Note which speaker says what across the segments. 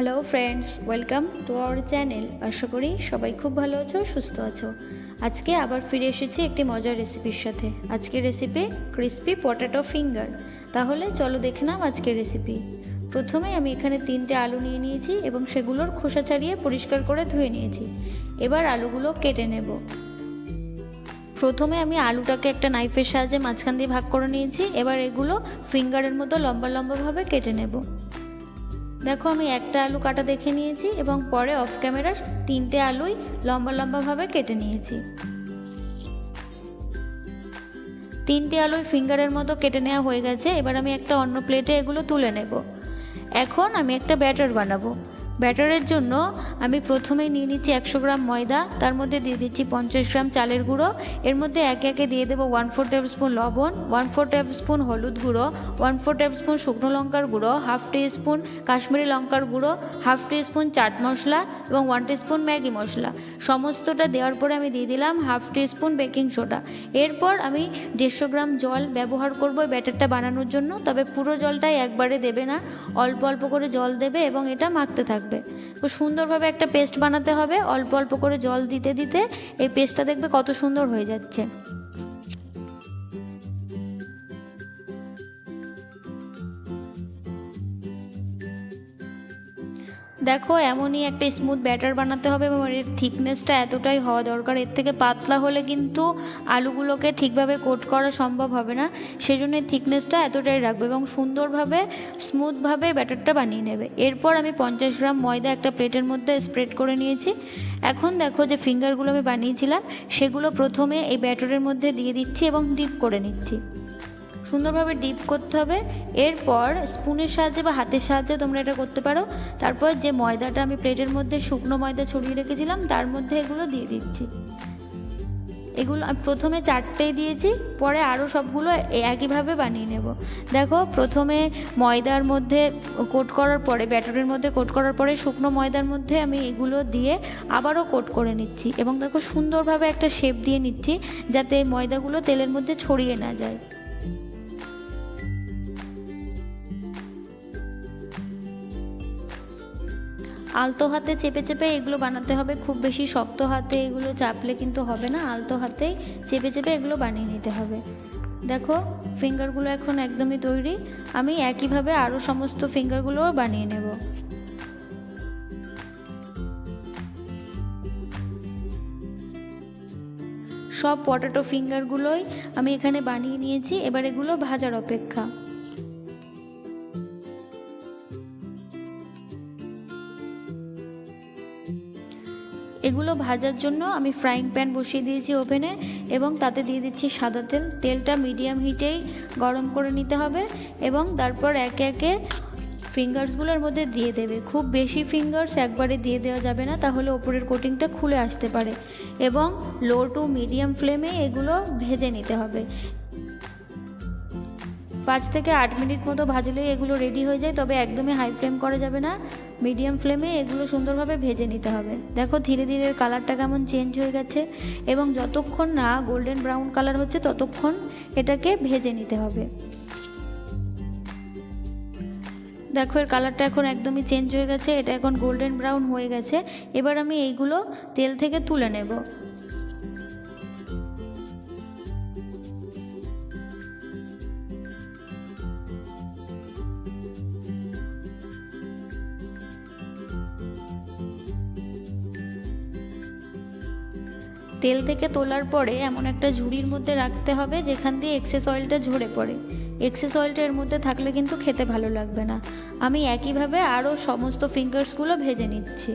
Speaker 1: Hello friends welcome to our channel আশা করি সবাই খুব ভালো আছো, সুস্থ আছো। আজকে আবার ফিরে এসেছি একটি মজার রেসিপির সাথে। আজকের রেসিপি ক্রিস্পি পটেটো ফিঙ্গার তাহলে চলো দেখে নাও আজকের রেসিপি প্রথমে আমি এখানে তিনটে আলু নিয়ে নিয়েছি এবং সেগুলোর খোসা ছাড়িয়ে পরিষ্কার করে ধুয়ে নিয়েছি। এবার আলুগুলো কেটে নেব। প্রথমে আমি আলুটাকে একটা নাইফের সাহায্যে মাঝখান দিয়ে ভাগ করে নিয়েছি। এবার এগুলো ফিঙ্গারের মতো লম্বা লম্বাভাবে কেটে নেব। দেখো, আমি একটা আলু কাটা দেখে নিয়েছি এবং পরে অফ ক্যামেরার তিনটে আলুই লম্বা লম্বাভাবে কেটে নিয়েছি। তিনটে আলুই ফিঙ্গারের মতো কেটে নেওয়া হয়ে গেছে। এবার আমি একটা অন্য প্লেটে এগুলো তুলে নেব। এখন আমি একটা ব্যাটার বানাবো। ব্যাটারের জন্য আমি প্রথমেই নিয়ে নিচ্ছি একশো গ্রাম ময়দা, তার মধ্যে দিয়ে দিচ্ছি পঞ্চাশ গ্রাম চালের গুঁড়ো, এর মধ্যে একে একে দিয়ে দেবো ওয়ান ফোর টেবিল স্পুন লবণ ওয়ান ফোর টেবিল স্পুন হলুদ গুঁড়ো ওয়ান ফোর টেবিল স্পুন শুকনো লঙ্কার গুঁড়ো হাফ টি স্পুন কাশ্মীরি লঙ্কার গুঁড়ো half teaspoon chaat masala এবং one teaspoon Maggi masala. সমস্তটা দেওয়ার পরে আমি দিয়ে দিলাম half teaspoon baking soda এরপর আমি দেড়শো গ্রাম জল ব্যবহার করব ব্যাটারটা বানানোর জন্য, তবে পুরো জলটাই একবারে দেবে না, অল্প অল্প করে জল দেবে এবং এটা মাখতে থাকবে। খুব সুন্দরভাবে একটা পেস্ট বানাতে হবে। অল্প অল্প করে জল দিতে দিতে এই পেস্টটা দেখবে কত সুন্দর হয়ে যাচ্ছে। দেখো, এমনই একটা স্মুথ ব্যাটার বানাতে হবে এবং এর থিকনেসটা এতটাই হওয়া দরকার। এর থেকে পাতলা হলে কিন্তু আলুগুলোকে ঠিকভাবে কোট করা সম্ভব হবে না। সেজন্য থিকনেসটা এতটাই রাখবে এবং সুন্দরভাবে স্মুথভাবে ব্যাটারটা বানিয়ে নেবে। এরপর আমি পঞ্চাশ গ্রাম ময়দা একটা প্লেটের মধ্যে স্প্রেড করে নিয়েছি। এখন দেখো যে ফিঙ্গারগুলো আমি বানিয়েছিলাম, সেগুলো প্রথমে এই ব্যাটারের মধ্যে দিয়ে দিচ্ছি এবং ডিপ করে নিচ্ছি। সুন্দরভাবে ডিপ করতে হবে। এরপর স্পুনের সাহায্যে বা হাতের সাহায্যে তোমরা এটা করতে পারো। তারপর যে ময়দাটা আমি প্লেটের মধ্যে শুকনো ময়দা ছড়িয়ে রেখেছিলাম, তার মধ্যে এগুলো দিয়ে দিচ্ছি। এগুলো আমি প্রথমে চারটেই দিয়েছি, পরে আরও সবগুলো একইভাবে বানিয়ে নেব। দেখো, প্রথমে ময়দার মধ্যে কোট করার পরে ব্যাটারের মধ্যে কোট করার পরে শুকনো ময়দার মধ্যে আমি এগুলো দিয়ে আবারও কোট করে নিচ্ছি এবং দেখো সুন্দরভাবে একটা শেপ দিয়ে নিচ্ছি, যাতে ময়দাগুলো তেলের মধ্যে ছড়িয়ে না যায়। আলতো হাতে চেপে চেপে এগুলো বানাতে হবে। খুব বেশি শক্ত হাতে এগুলো চাপলে কিন্তু হবে না। আলতো হাতেই চেপে চেপে এগুলো বানিয়ে নিতে হবে। দেখো ফিঙ্গারগুলো এখন একদমই তৈরি। আমি একইভাবে আরও সমস্ত ফিঙ্গারগুলোও বানিয়ে নেব। সব পটেটো ফিঙ্গারগুলোই আমি এখানে বানিয়ে নিয়েছি। এবার এগুলো ভাজার অপেক্ষা। এগুলো ভাজার জন্য আমি ফ্রাইং প্যান বসিয়ে দিয়েছি ওভেনে এবং তাতে দিয়ে দিচ্ছি সাদা তেল। তেলটা মিডিয়াম হিটেই গরম করে নিতে হবে এবং তারপর একে একে ফিঙ্গার্সগুলোর মধ্যে দিয়ে দেবে। খুব বেশি ফিঙ্গার্স একবারে দিয়ে দেওয়া যাবে না, তাহলে ওপরের কোটিংটা খুলে আসতে পারে। এবং লো টু মিডিয়াম ফ্লেমে এগুলো ভেজে নিতে হবে। পাঁচ থেকে আট মিনিট মতো ভাজলেই এগুলো রেডি হয়ে যায়, তবে একদমই হাই ফ্লেম করা যাবে না। মিডিয়াম ফ্লেমে এগুলো সুন্দরভাবে ভেজে নিতে হবে। দেখো, ধীরে ধীরে কালারটা কেমন চেঞ্জ হয়ে গেছে এবং যতক্ষণ না গোল্ডেন ব্রাউন কালার হচ্ছে, ততক্ষণ এটাকে ভেজে নিতে হবে। দেখো, এর কালারটা এখন একদমই চেঞ্জ হয়ে গেছে, এটা এখন গোল্ডেন ব্রাউন হয়ে গেছে। এবার আমি এইগুলো তেল থেকে তুলে নেব। তেল থেকে তোলার পরে এমন একটা ঝুড়ির মধ্যে রাখতে হবে যেখান দিয়ে এক্সেস অয়েলটা ঝরে পড়ে। এক্সেস অয়েলটা এর মধ্যে থাকলে কিন্তু খেতে ভালো লাগবে না। আমি একইভাবে আরও সমস্ত ফিঙ্গার্সগুলো ভেজে নিচ্ছি।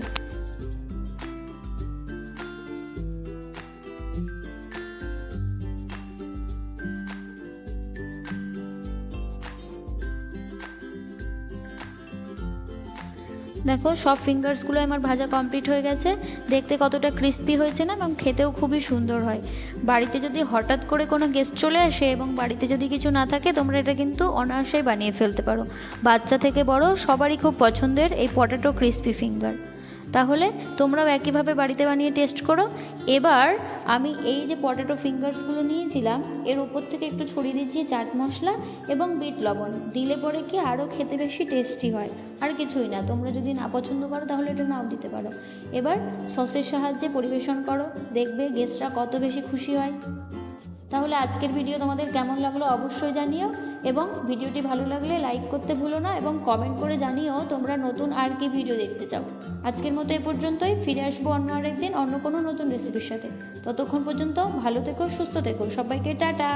Speaker 1: দেখো, সব ফিঙ্গার্সগুলো আমার ভাজা কমপ্লিট হয়ে গেছে। দেখতে কতটা ক্রিস্পি হয়েছে না, এবং খেতেও খুবই সুন্দর হয়। বাড়িতে যদি হঠাৎ করে কোনো গেস্ট চলে আসে এবং বাড়িতে যদি কিছু না থাকে, তোমরা এটা কিন্তু অনায়াসেই বানিয়ে ফেলতে পারো। বাচ্চা থেকে বড়, সবারই খুব পছন্দের এই পটেটো ক্রিস্পি ফিঙ্গার তাহলে তোমরাও একইভাবে বাড়িতে বানিয়ে টেস্ট করো। এবার আমি এই যে পটেটো ফিঙ্গার্সগুলো নিয়েছিলাম, এর উপর থেকে একটু ছড়িয়ে দিচ্ছি চাট মশলা এবং বিট লবণ। দিলে পরে কি আরও খেতে বেশি টেস্টি হয়? আর কিছুই না, তোমরা যদি না পছন্দ করো তাহলে এটা নাও দিতে পারো। এবার সসের সাহায্যে পরিবেশন করো, দেখবে গেস্টরা কত বেশি খুশি হয়। তাহলে আজকের ভিডিও তোমাদের কেমন লাগল অবশ্যই জানিও, এবং ভিডিওটি ভালো লাগলে লাইক করতে ভুলো না, এবং কমেন্ট করে জানিও তোমরা নতুন আর কি ভিডিও দেখতে চাও। আজকের মতো এ পর্যন্তই, ফিরে আসব অন্য আরেকদিন, অন্য কোনো নতুন রেসিপির সাথে। ততক্ষণ পর্যন্ত ভালো থেকো, সুস্থ থেকো, সবাইকে টাটা!